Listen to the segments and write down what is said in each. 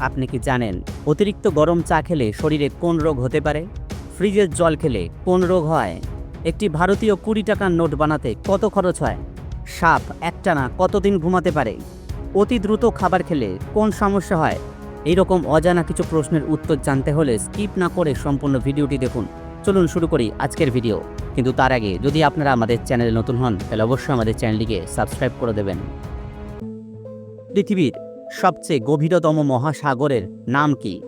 আপনি কি জানেন অতিরিক্ত গরম চা খেলে শরীরে কোন রোগ হতে পারে? ফ্রিজের জল খেলে কোন রোগ হয়? একটি ভারতীয় কুড়ি টাকার নোট বানাতে কত খরচ হয়? সাপ একটানা কতদিন ঘুমাতে পারে? অতি দ্রুত খাবার খেলে কোন সমস্যা হয়? এইরকম অজানা কিছু প্রশ্নের উত্তর জানতে হলে স্কিপ না করে সম্পূর্ণ ভিডিওটি দেখুন। চলুন শুরু করি আজকের ভিডিও। কিন্তু তার আগে যদি আপনারা আমাদের চ্যানেলে নতুন হন, তাহলে অবশ্যই আমাদের চ্যানেলটিকে সাবস্ক্রাইব করে দেবেন। পৃথিবীর সবচেয়ে গভীরতম মহাসাগরের নাম কি?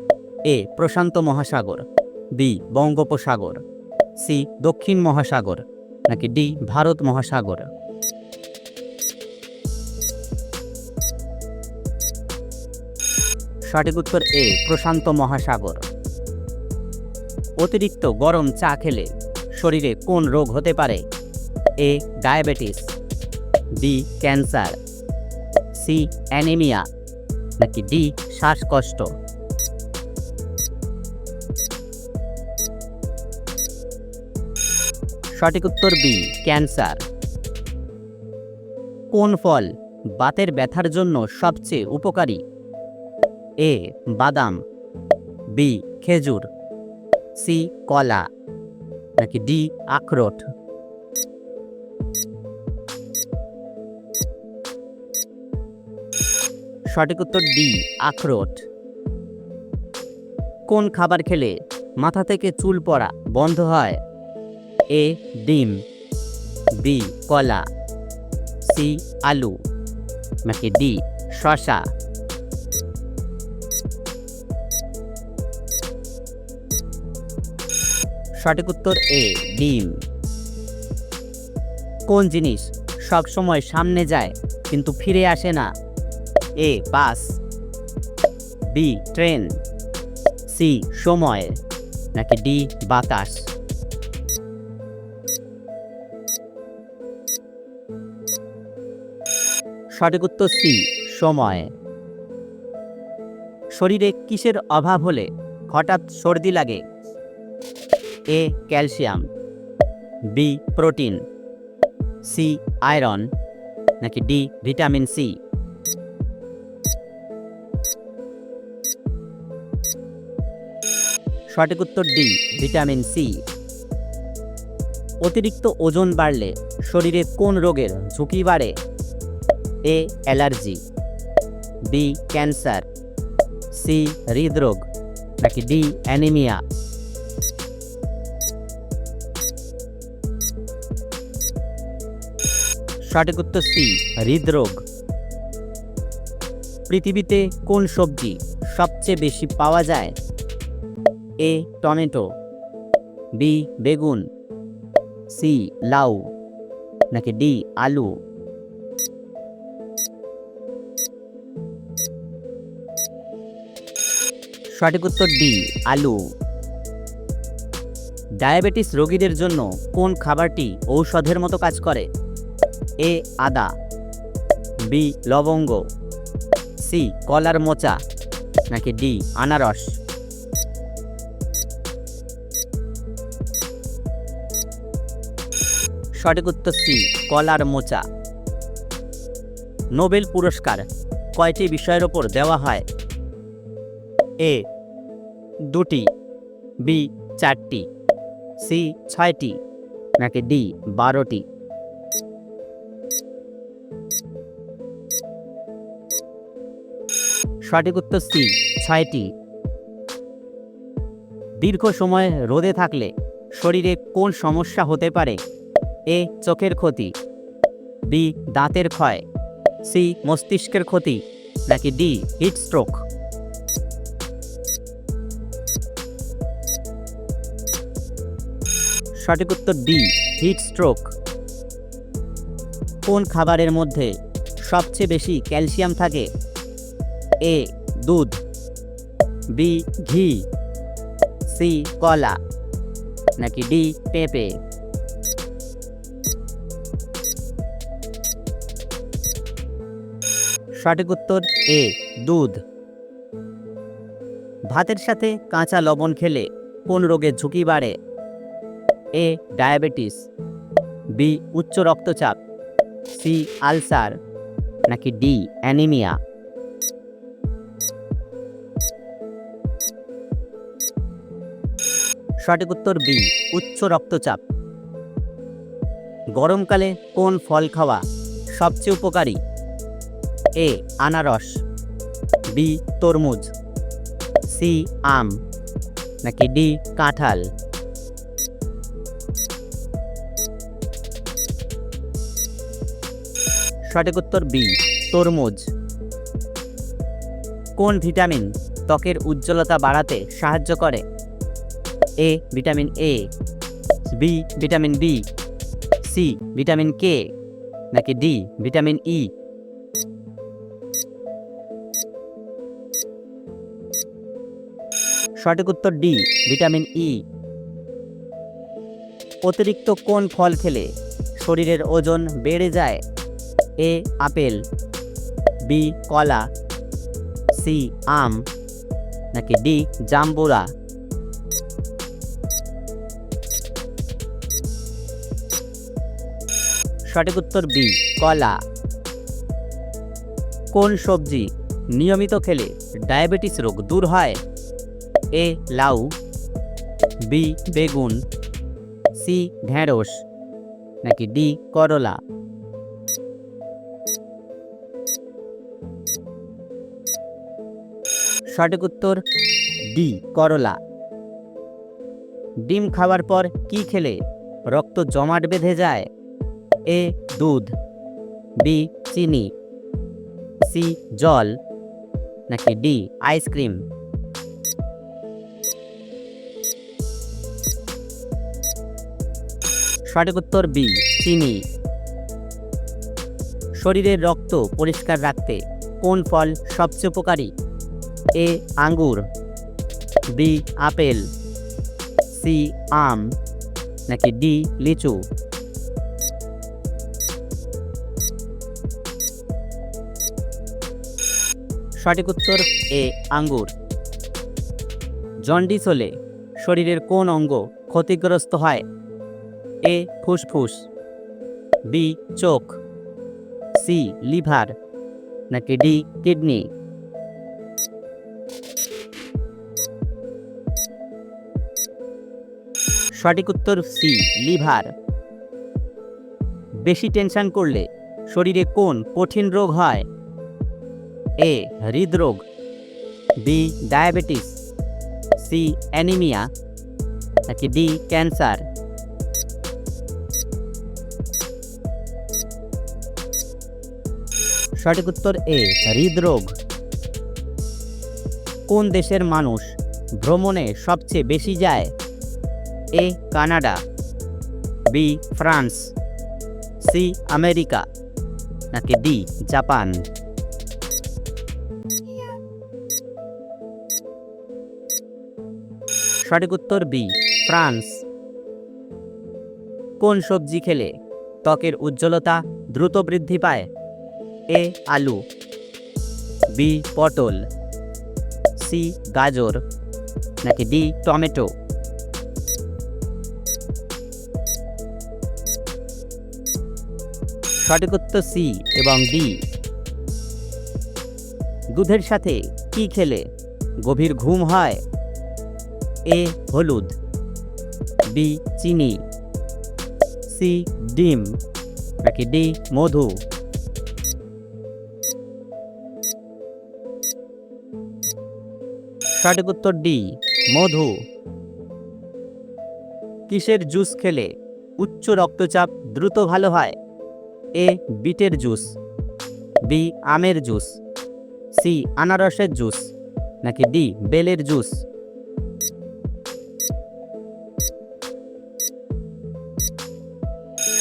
এ, প্রশান্ত মহাসাগর, বি, বঙ্গোপসাগর, সি, দক্ষিণ মহাসাগর, নাকি ডি, ভারত মহাসাগর? সঠিক উত্তর এ, প্রশান্ত মহাসাগর। অতিরিক্ত গরম চা খেলে শরীরে কোন রোগ হতে পারে? A, diabetes, B, cancer, C, anaemia নাকি ডি, শ্বাসকষ্ট? সঠিক উত্তর বি, ক্যান্সার। কোন ফল বাতের ব্যথার জন্য সবচেয়ে উপকারী? এ, বাদাম। বি, খেজুর। সি, কলা। নাকি ডি, আখরোট। সঠিক উত্তর ডি, আখরোট। কোন খাবার খেলে মাথা থেকে চুল পড়া বন্ধ হয়? এ, ডিম। বি, কলা। সি, আলু। নাকি ডি শশা সঠিক উত্তর এ, ডিম। কোন জিনিস সব সময় সামনে যায় কিন্তু ফিরে আসে না? A bus B train C সময়. নাকি ডি বাতাস. সঠিক উত্তর সি সময়। শরীরে কিসের অভাব হলে হঠাৎ সর্দি লাগে? A calcium. B protein. C iron. নাকি ডি ভিটামিন সি সঠিক উত্তর ডি, ভিটামিন সি। অতিরিক্ত ওজন বাড়লে শরীরে কোন রোগের ঝুঁকি বাড়ে? A, allergy. B, cancer. C, হৃদরোগ। নাকি ডি, অ্যানিমিয়া। সঠিক উত্তর সি, হৃদরোগ। পৃথিবীতে কোন সবজি সবচেয়ে বেশি পাওয়া যায়? এ টমেটো, বি বেগুন, সি লাউ, নাকি ডি আলু? সঠিক উত্তর ডি, আলু। ডায়াবেটিস রোগীদের জন্য কোন খাবারটি ঔষধের মতো কাজ করে? এ আদা, বি লবঙ্গ, সি কলার মোচা, নাকি ডি আনারস? সঠিক উত্তর সি, কলার মোচা। নোবেল পুরস্কার কয়টি বিষয়ের ওপর দেওয়া হয়? এ, দুটি, বি, চারটি, সি, ছয়টি, নাকি ডি, বারোটি? সঠিক উত্তর সি, ছয়টি। দীর্ঘ সময় রোদে থাকলে শরীরে কোন সমস্যা হতে পারে? এ চোখের ক্ষতি, বি দাঁতের ক্ষয়, সি মস্তিষ্কের ক্ষতি, নাকি ডি হিট স্ট্রোক? সঠিক উত্তর ডি, হিট স্ট্রোক। কোন খাবারের মধ্যে সবচেয়ে বেশি ক্যালসিয়াম থাকে? এ, দুধ, বি, ঘি, সি, কলা, নাকি ডি, পেঁপে? সঠিক উত্তর এ, দুধ। ভাতের সাথে কাঁচা লবণ খেলে কোন রোগে ঝুঁকি বাড়ে? এ, ডায়াবেটিস। বি, উচ্চ রক্তচাপ। C, ulcer. নাকি ডি, অ্যানিমিয়া। সঠিক উত্তর বি, উচ্চ রক্তচাপ। গরমকালে কোন ফল খাওয়া সবচেয়ে উপকারী? এ, আনারস, বি, তরমুজ, সি, আম, নাকি ডি, কাঁঠাল? সঠিক উত্তর বি, তরমুজ। কোন ভিটামিন ত্বকের উজ্জ্বলতা বাড়াতে সাহায্য করে? A, vitamin A, B, vitamin B C, vitamin K, নাকি ডি, ভিটামিন ই? সঠিক উত্তর ডি, ভিটামিন ই অতিরিক্ত কোন ফল খেলে শরীরের ওজন বেড়ে যায়? এ, আপেল, বি, কলা, সি, আম, নাকি ডি, জাম্বুরা? সঠিক উত্তর বি, কলা। কোন সবজি নিয়মিত খেলে ডায়াবেটিস রোগ দূর হয়? এ লাউ, বি বেগুন, সি ঢেঁড়স, নাকি ডি করলা? সঠিক উত্তর, ডি করলা। ডিম খাওয়ার পর কি খেলে রক্ত জমাট বেঁধে যায়? এ দুধ, বি চিনি, সি জল, নাকি ডি আইসক্রিম? সঠিক উত্তর বি, চিনি। শরীরের রক্ত পরিষ্কার রাখতে কোন ফল সবচেয়ে উপকারী? এ, আঙ্গুর, বি, আপেল, সি, আম, নাকি ডি, লিচু। সঠিক উত্তর এ, আঙ্গুর। জন্ডিস হলে শরীরের কোন অঙ্গ ক্ষতিগ্রস্ত হয়? এ ফুসফুস, বি চোখ, সি লিভার, নাকি ডি কিডনি? সঠিক উত্তর সি, লিভার। বেশি টেনশন করলে শরীরে কোন কঠিন রোগ হয়? এ, হৃদরোগ, বি, ডায়াবেটিস, সি, অ্যানিমিয়া, নাকি ডি, ক্যান্সার? সঠিক উত্তর এ, হৃদরোগ। কোন দেশের মানুষ ভ্রমণে সবচেয়ে বেশি যায়? A, Canada. B, France. C, America. নাকি ডি, জাপান। সঠিক উত্তর বি, ফ্রান্স। কোন সবজি খেলে ত্বকের উজ্জ্বলতা দ্রুত বৃদ্ধি পায়? এ আলু, বি পটল, সি গাজর, নাকি ডি টমেটো? সঠিক উত্তর সি এবং ডি। দুধের সাথে কি খেলে গভীর ঘুম হয়? এ হলুদ, বি চিনি, সি ডিম, নাকি ডি মধু? সঠিক উত্তর ডি, মধু। কিসের জুস খেলে উচ্চ রক্তচাপ দ্রুত ভালো হয়? এ, বিটের জুস। বি, আমের জুস। সি, আনারসের জুস। নাকি ডি, বেলের জুস।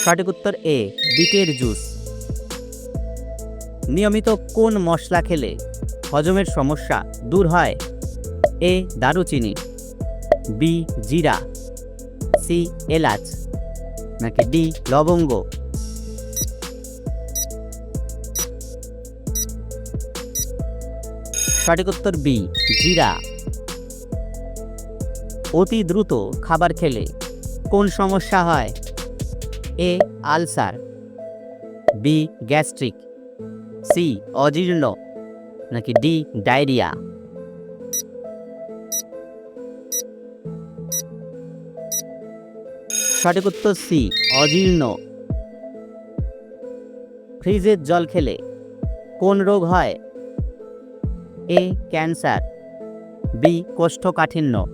সঠিক উত্তর এ, বিটের জুস। নিয়মিত কোন মশলা খেলে হজমের সমস্যা দূর হয়? এ দারুচিনি, বি জিরা, সি এলাচ, নাকি ডি লবঙ্গ। সঠিক উত্তর বি, জিরা। অতি দ্রুত খাবার খেলে কোন সমস্যা হয়? A ulcer, B gastric, C অজীর্ণ, নাকি ডি ডায়রিয়া। সঠিক উত্তর সি, অজীর্ণ। ফ্রিজের জল খেলে, কোন রোগ হয়? A, cancer. বি, কোষ্ঠকাঠিন্য।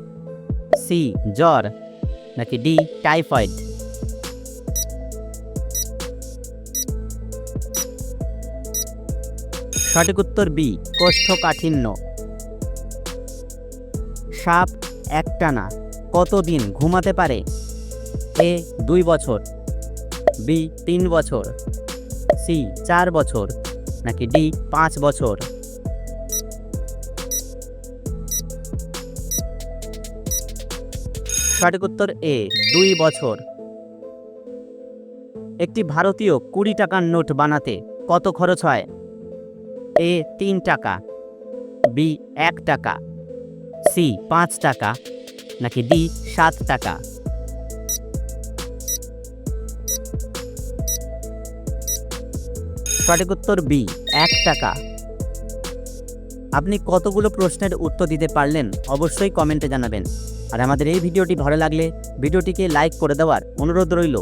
সি, জ্বর। নাকি ডি, টাইফয়েড। সঠিক উত্তর বি, কোষ্ঠকাঠিন্য। সাপ একটানা কতদিন ঘুমাতে পারে? এ দুই বছর, বি তিন বছর, সি চার বছর, নাকি ডি পাঁচ বছর? সঠিক উত্তর এ, দুই বছর। একটি ভারতীয় কুড়ি টাকার নোট বানাতে কত খরচ হয়? এ তিন টাকা, বি এক টাকা, সি পাঁচ টাকা, নাকি ডি সাত টাকা? সঠিক উত্তর বি, এক টাকা। আপনি কতগুলো প্রশ্নের উত্তর দিতে পারলেন অবশ্যই কমেন্টে জানাবেন। আর আমাদের এই ভিডিওটি ভালো লাগলে ভিডিওটিকে লাইক করে দেওয়ার অনুরোধ রইল।